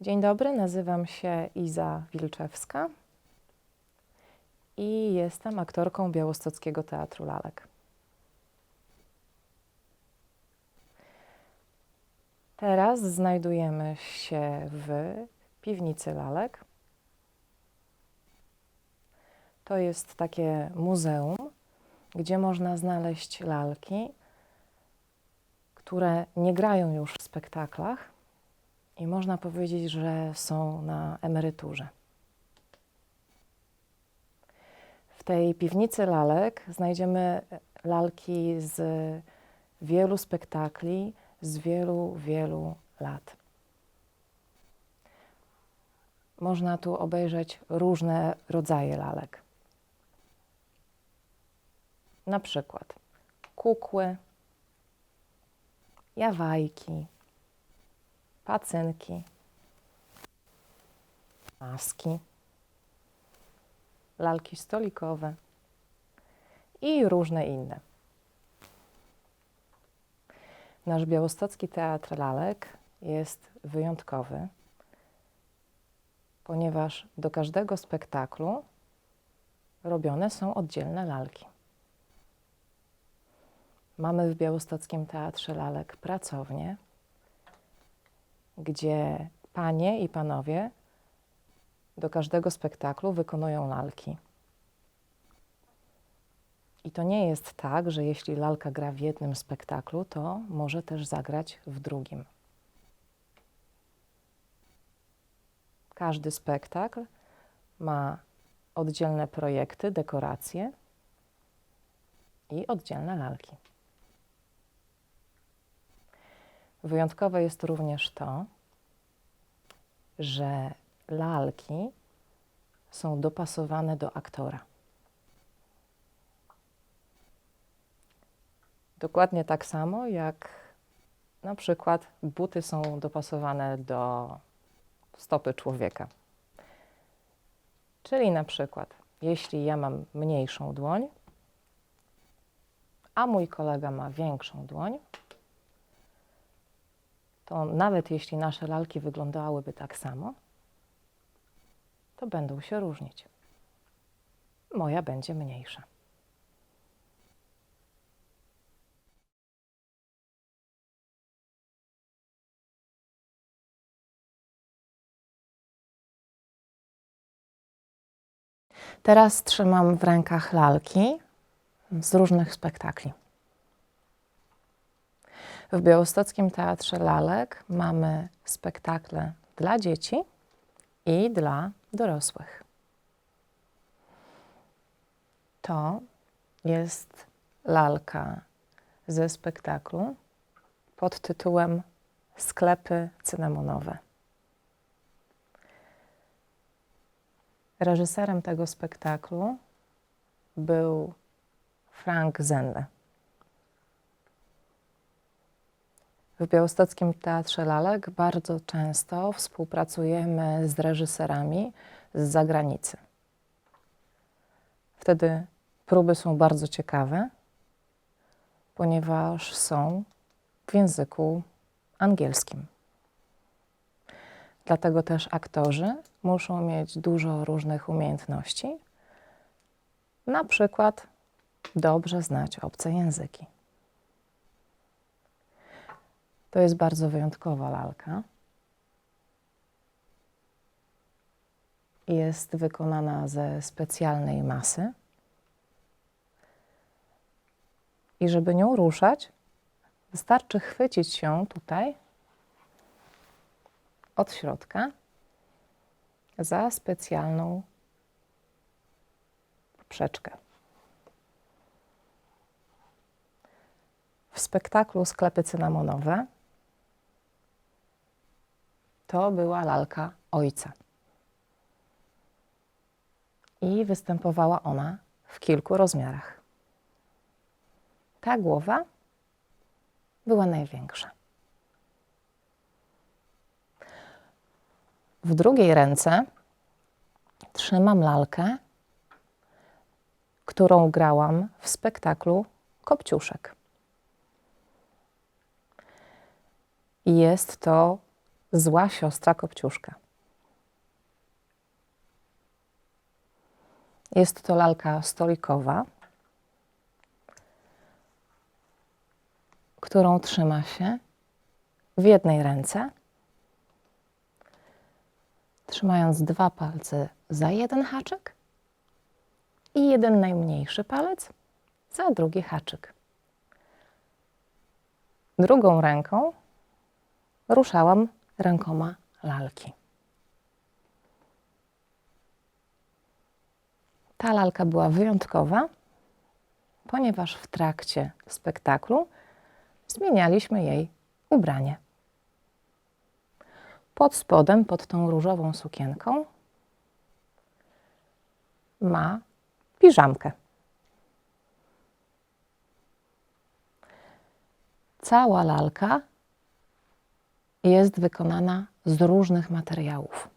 Dzień dobry, nazywam się Iza Wilczewska i jestem aktorką Białostockiego Teatru Lalek. Teraz znajdujemy się w piwnicy lalek. To jest takie muzeum, gdzie można znaleźć lalki, które nie grają już w spektaklach i można powiedzieć, że są na emeryturze. W tej piwnicy lalek znajdziemy lalki z wielu spektakli, z wielu, wielu lat. Można tu obejrzeć różne rodzaje lalek. Na przykład kukły, jawajki, pacynki, maski, lalki stolikowe i różne inne. Nasz białostocki teatr lalek jest wyjątkowy, ponieważ do każdego spektaklu robione są oddzielne lalki. Mamy w Białostockim Teatrze Lalek pracownię, gdzie panie i panowie do każdego spektaklu wykonują lalki. I to nie jest tak, że jeśli lalka gra w jednym spektaklu, to może też zagrać w drugim. Każdy spektakl ma oddzielne projekty, dekoracje i oddzielne lalki. Wyjątkowe jest również to, że lalki są dopasowane do aktora. Dokładnie tak samo jak na przykład buty są dopasowane do stopy człowieka. Czyli na przykład, jeśli ja mam mniejszą dłoń, a mój kolega ma większą dłoń, to nawet jeśli nasze lalki wyglądałyby tak samo, to będą się różnić. Moja będzie mniejsza. Teraz trzymam w rękach lalki z różnych spektakli. W Białostockim Teatrze Lalek mamy spektakle dla dzieci i dla dorosłych. To jest lalka ze spektaklu pod tytułem Sklepy cynamonowe. Reżyserem tego spektaklu był Frank Zenne. W Białostockim Teatrze Lalek bardzo często współpracujemy z reżyserami z zagranicy. Wtedy próby są bardzo ciekawe, ponieważ są w języku angielskim. Dlatego też aktorzy muszą mieć dużo różnych umiejętności, na przykład dobrze znać obce języki. To jest bardzo wyjątkowa lalka. Jest wykonana ze specjalnej masy. I żeby nią ruszać, wystarczy chwycić się tutaj od środka za specjalną poprzeczkę. W spektaklu Sklepy cynamonowe to była lalka ojca. I występowała ona w kilku rozmiarach. Ta głowa była największa. W drugiej ręce trzymam lalkę, którą grałam w spektaklu Kopciuszek. Jest to zła siostra Kopciuszka. Jest to lalka stolikowa, którą trzyma się w jednej ręce, trzymając dwa palce za jeden haczyk i jeden najmniejszy palec za drugi haczyk. Drugą ręką ruszałam rękoma lalki. Ta lalka była wyjątkowa, ponieważ w trakcie spektaklu zmienialiśmy jej ubranie. Pod spodem, pod tą różową sukienką, ma piżamkę. Cała lalka jest wykonana z różnych materiałów.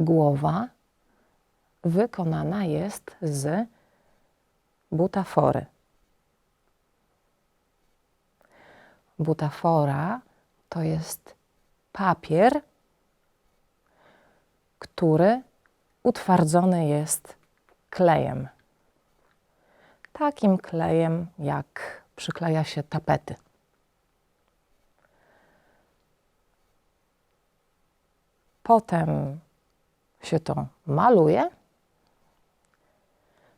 Głowa wykonana jest z butafory. Butafora to jest papier, który utwardzony jest klejem. Takim klejem, jak przykleja się tapety. Potem się to maluje,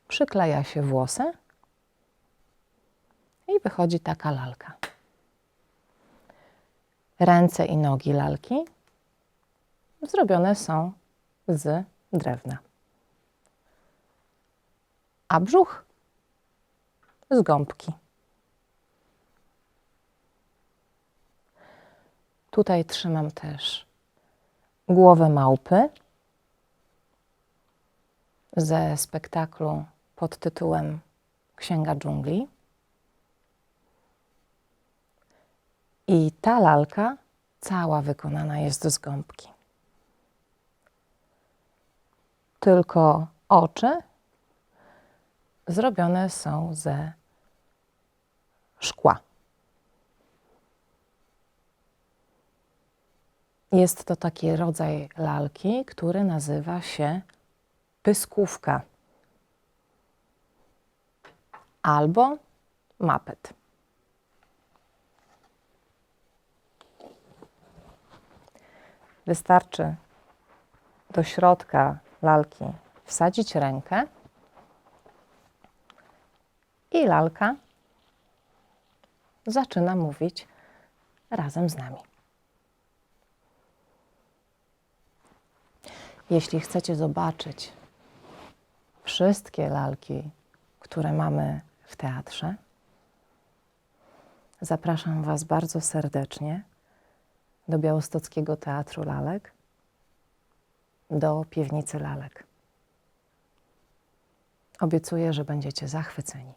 przykleja się włosy i wychodzi taka lalka. Ręce i nogi lalki zrobione są z drewna, a brzuch z gąbki. Tutaj trzymam też głowę małpy ze spektaklu pod tytułem Księga dżungli. I ta lalka cała wykonana jest z gąbki. Tylko oczy zrobione są ze szkła. Jest to taki rodzaj lalki, który nazywa się pyskówka albo mapet. Wystarczy do środka lalki wsadzić rękę i lalka zaczyna mówić razem z nami. Jeśli chcecie zobaczyć wszystkie lalki, które mamy w teatrze, zapraszam Was bardzo serdecznie do Białostockiego Teatru Lalek, do Piwnicy Lalek. Obiecuję, że będziecie zachwyceni.